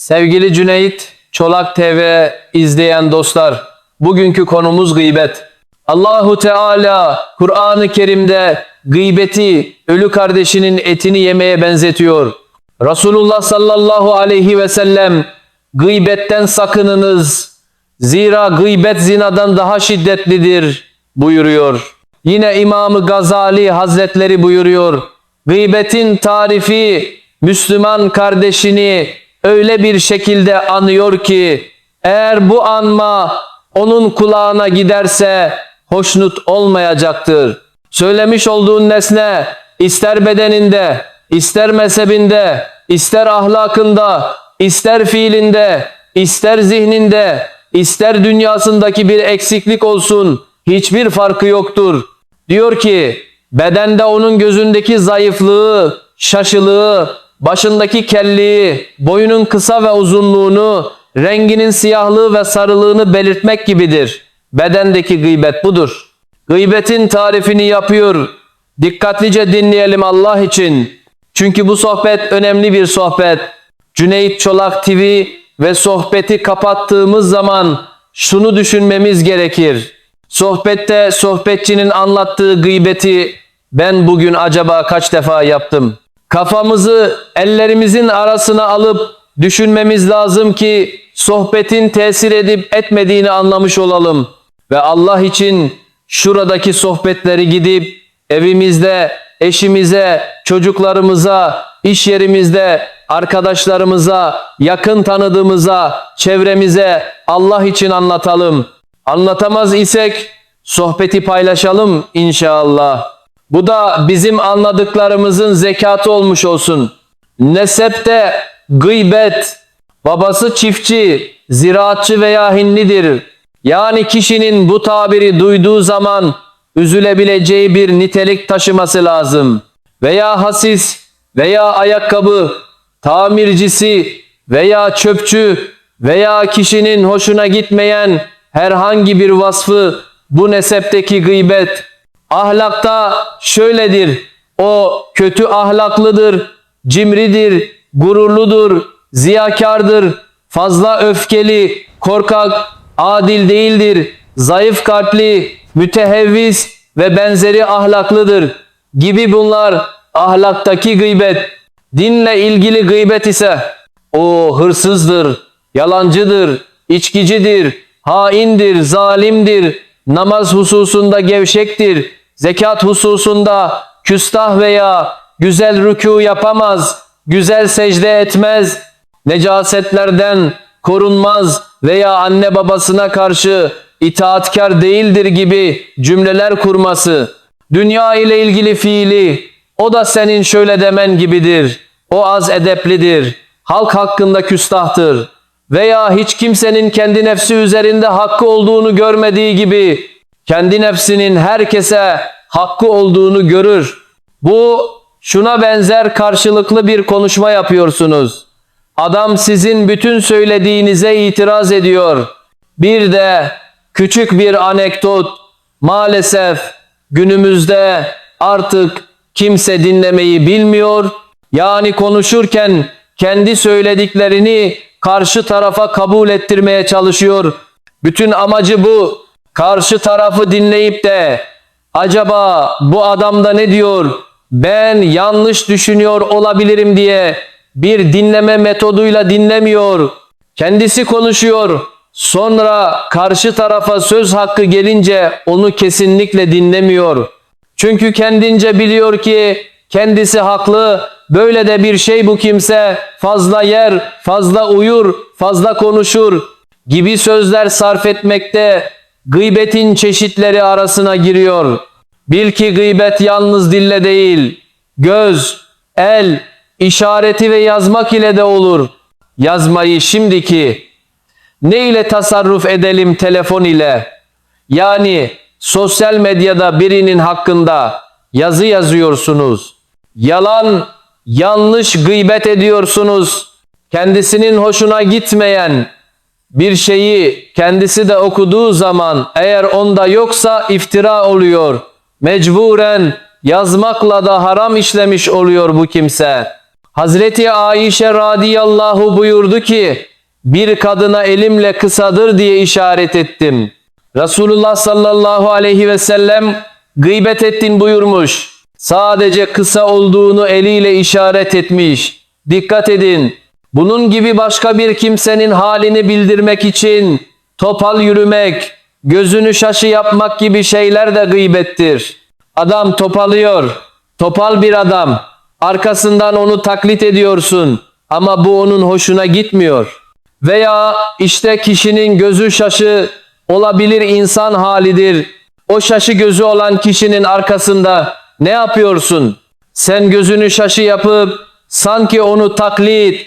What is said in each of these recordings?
Sevgili Cüneyt Çolak TV izleyen dostlar, bugünkü konumuz gıybet. Allahu Teala Kur'an-ı Kerim'de gıybeti ölü kardeşinin etini yemeye benzetiyor. Resulullah sallallahu aleyhi ve sellem gıybetten sakınınız. Zira gıybet zinadan daha şiddetlidir buyuruyor. Yine İmam-ı Gazali Hazretleri buyuruyor. Gıybetin tarifi Müslüman kardeşini öyle bir şekilde anıyor ki eğer bu anma onun kulağına giderse hoşnut olmayacaktır. Söylemiş olduğun nesne ister bedeninde, ister mezhebinde, ister ahlakında, ister fiilinde, ister zihninde, ister dünyasındaki bir eksiklik olsun hiçbir farkı yoktur. Diyor ki bedende onun gözündeki zayıflığı, şaşılığı, başındaki kelliği, boyunun kısa ve uzunluğunu, renginin siyahlığı ve sarılığını belirtmek gibidir. Bedendeki gıybet budur. Gıybetin tarifini yapıyor. Dikkatlice dinleyelim Allah için. Çünkü bu sohbet önemli bir sohbet. Cüneyt Çolak TV ve sohbeti kapattığımız zaman şunu düşünmemiz gerekir. Sohbette sohbetçinin anlattığı gıybeti ben bugün acaba kaç defa yaptım? Kafamızı ellerimizin arasına alıp düşünmemiz lazım ki sohbetin tesir edip etmediğini anlamış olalım. Ve Allah için şuradaki sohbetleri gidip evimizde, eşimize, çocuklarımıza, iş yerimizde, arkadaşlarımıza, yakın tanıdığımıza, çevremize Allah için anlatalım. Anlatamaz isek sohbeti paylaşalım inşallah. Bu da bizim anladıklarımızın zekatı olmuş olsun. Nesepte gıybet, babası çiftçi, ziraatçı veya hinlidir. Yani kişinin bu tabiri duyduğu zaman üzülebileceği bir nitelik taşıması lazım. Veya hasis veya ayakkabı, tamircisi veya çöpçü veya kişinin hoşuna gitmeyen herhangi bir vasfı bu nesepteki gıybet. Ahlakta şöyledir. O kötü ahlaklıdır, cimridir, gururludur, ziyakardır, fazla öfkeli, korkak, adil değildir, zayıf kalpli, mütehevvis ve benzeri ahlaklıdır gibi bunlar ahlaktaki gıybet. Dinle ilgili gıybet ise o hırsızdır, yalancıdır, içkicidir, haindir, zalimdir, namaz hususunda gevşektir, zekat hususunda küstah veya güzel rükû yapamaz, güzel secde etmez, necasetlerden korunmaz veya anne babasına karşı itaatkar değildir gibi cümleler kurması, dünya ile ilgili fiili, o da senin şöyle demen gibidir, o az edeplidir, halk hakkında küstahtır veya hiç kimsenin kendi nefsi üzerinde hakkı olduğunu görmediği gibi kendi nefsinin herkese hakkı olduğunu görür. Bu şuna benzer karşılıklı bir konuşma yapıyorsunuz. Adam sizin bütün söylediğinize itiraz ediyor. Bir de küçük bir anekdot. Maalesef günümüzde artık kimse dinlemeyi bilmiyor. Yani konuşurken kendi söylediklerini karşı tarafa kabul ettirmeye çalışıyor. Bütün amacı bu. Karşı tarafı dinleyip de acaba bu adam da ne diyor? Ben yanlış düşünüyor olabilirim diye bir dinleme metoduyla dinlemiyor. Kendisi konuşuyor. Sonra karşı tarafa söz hakkı gelince onu kesinlikle dinlemiyor. Çünkü kendince biliyor ki kendisi haklı. Böyle de bir şey bu kimse fazla yer, fazla uyur, fazla konuşur gibi sözler sarf etmekte gıybetin çeşitleri arasına giriyor. Bil ki gıybet yalnız dille değil, göz, el, işareti ve yazmak ile de olur. Yazmayı şimdiki ne ile tasarruf edelim telefon ile? Yani sosyal medyada birinin hakkında yazı yazıyorsunuz. Yalan, yanlış gıybet ediyorsunuz. Kendisinin hoşuna gitmeyen bir şeyi kendisi de okuduğu zaman eğer onda yoksa iftira oluyor. Mecburen yazmakla da haram işlemiş oluyor bu kimse. Hazreti Ayşe radıyallahu buyurdu ki bir kadına elimle kısadır diye işaret ettim. Resulullah sallallahu aleyhi ve sellem gıybet ettin buyurmuş. Sadece kısa olduğunu eliyle işaret etmiş. Dikkat edin. Bunun gibi başka bir kimsenin halini bildirmek için topal yürümek, gözünü şaşı yapmak gibi şeyler de gıybettir. Adam topalıyor. Topal bir adam. Arkasından onu taklit ediyorsun. Ama bu onun hoşuna gitmiyor. Veya işte kişinin gözü şaşı olabilir insan halidir. O şaşı gözü olan kişinin arkasında ne yapıyorsun? Sen gözünü şaşı yapıp sanki onu taklit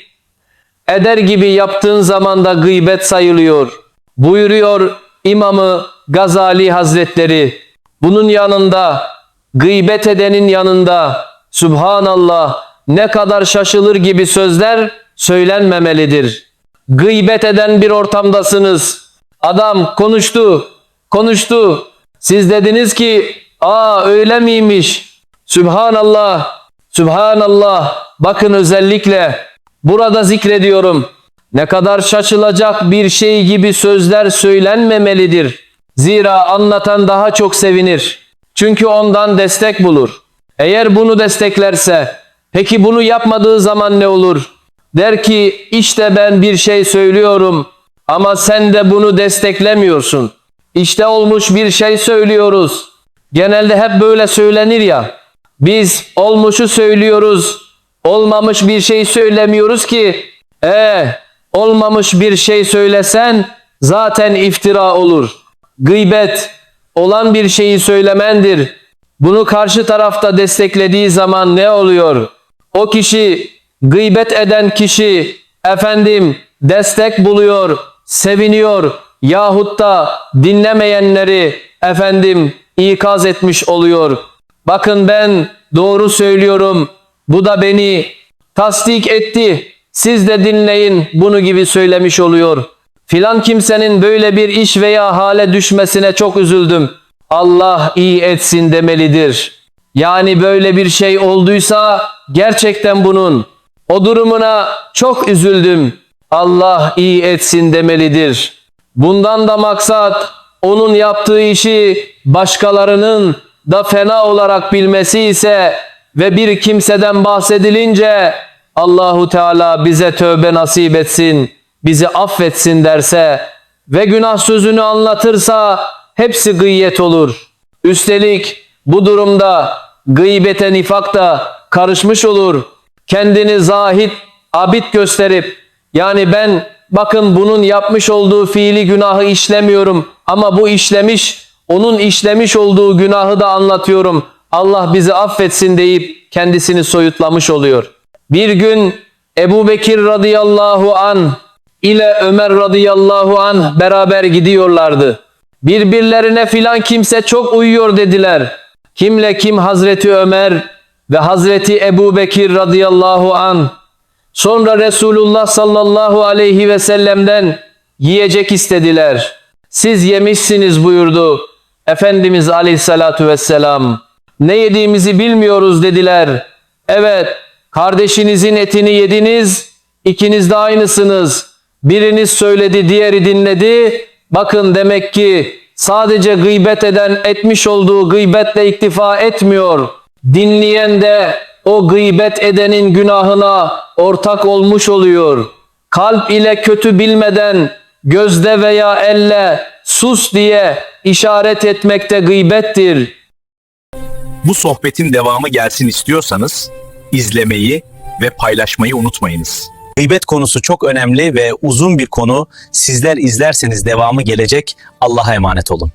eder gibi yaptığın zaman da gıybet sayılıyor. Buyuruyor İmamı Gazali Hazretleri. Bunun yanında gıybet edenin yanında Subhanallah ne kadar şaşılır gibi sözler söylenmemelidir. Gıybet eden bir ortamdasınız. Adam konuştu, konuştu. Siz dediniz ki, aa öyle miymiş? Sübhanallah, Sübhanallah. Bakın özellikle burada zikrediyorum. Ne kadar şaşılacak bir şey gibi sözler söylenmemelidir. Zira anlatan daha çok sevinir. Çünkü ondan destek bulur. Eğer bunu desteklerse, peki bunu yapmadığı zaman ne olur? Der ki işte ben bir şey söylüyorum ama sen de bunu desteklemiyorsun. İşte olmuş bir şey söylüyoruz. Genelde hep böyle söylenir ya. Biz olmuşu söylüyoruz. Olmamış bir şey söylemiyoruz ki. E olmamış bir şey söylesen zaten iftira olur. Gıybet olan bir şeyi söylemendir. Bunu karşı tarafta desteklediği zaman ne oluyor? O kişi, gıybet eden kişi, efendim destek buluyor, seviniyor yahut da dinlemeyenleri efendim ikaz etmiş oluyor. Bakın ben doğru söylüyorum. Bu da beni tasdik etti. Siz de dinleyin bunu gibi söylemiş oluyor. Filan kimsenin böyle bir iş veya hale düşmesine çok üzüldüm. Allah iyi etsin demelidir. Yani böyle bir şey olduysa gerçekten bunun o durumuna çok üzüldüm. Allah iyi etsin demelidir. Bundan da maksat onun yaptığı işi başkalarının da fena olarak bilmesi ise ve bir kimseden bahsedilince Allahu Teala bize tövbe nasip etsin, bizi affetsin derse ve günah sözünü anlatırsa hepsi gıybet olur. Üstelik bu durumda gıybete nifak da karışmış olur. Kendini zahit, abid gösterip yani ben bakın bunun yapmış olduğu fiili günahı işlemiyorum ama bu işlemiş, onun işlemiş olduğu günahı da anlatıyorum. Allah bizi affetsin deyip kendisini soyutlamış oluyor. Bir gün Ebu Bekir radıyallahu an ile Ömer radıyallahu an beraber gidiyorlardı. Birbirlerine filan kimse çok uyuyor dediler. Kimle kim Hazreti Ömer ve Hazreti Ebu Bekir radıyallahu an. Sonra Resulullah sallallahu aleyhi ve sellem'den yiyecek istediler. Siz yemişsiniz buyurdu. Efendimiz aleyhissalatu vesselam. Ne yediğimizi bilmiyoruz dediler. Evet kardeşinizin etini yediniz. İkiniz de aynısınız. Biriniz söyledi diğeri dinledi. Bakın demek ki sadece gıybet eden etmiş olduğu gıybetle iktifa etmiyor. Dinleyen de o gıybet edenin günahına ortak olmuş oluyor. Kalp ile kötü bilmeden gözde veya elle sus diye işaret etmekte gıybettir. Bu sohbetin devamı gelsin istiyorsanız izlemeyi ve paylaşmayı unutmayınız. Gıybet konusu çok önemli ve uzun bir konu. Sizler izlerseniz devamı gelecek. Allah'a emanet olun.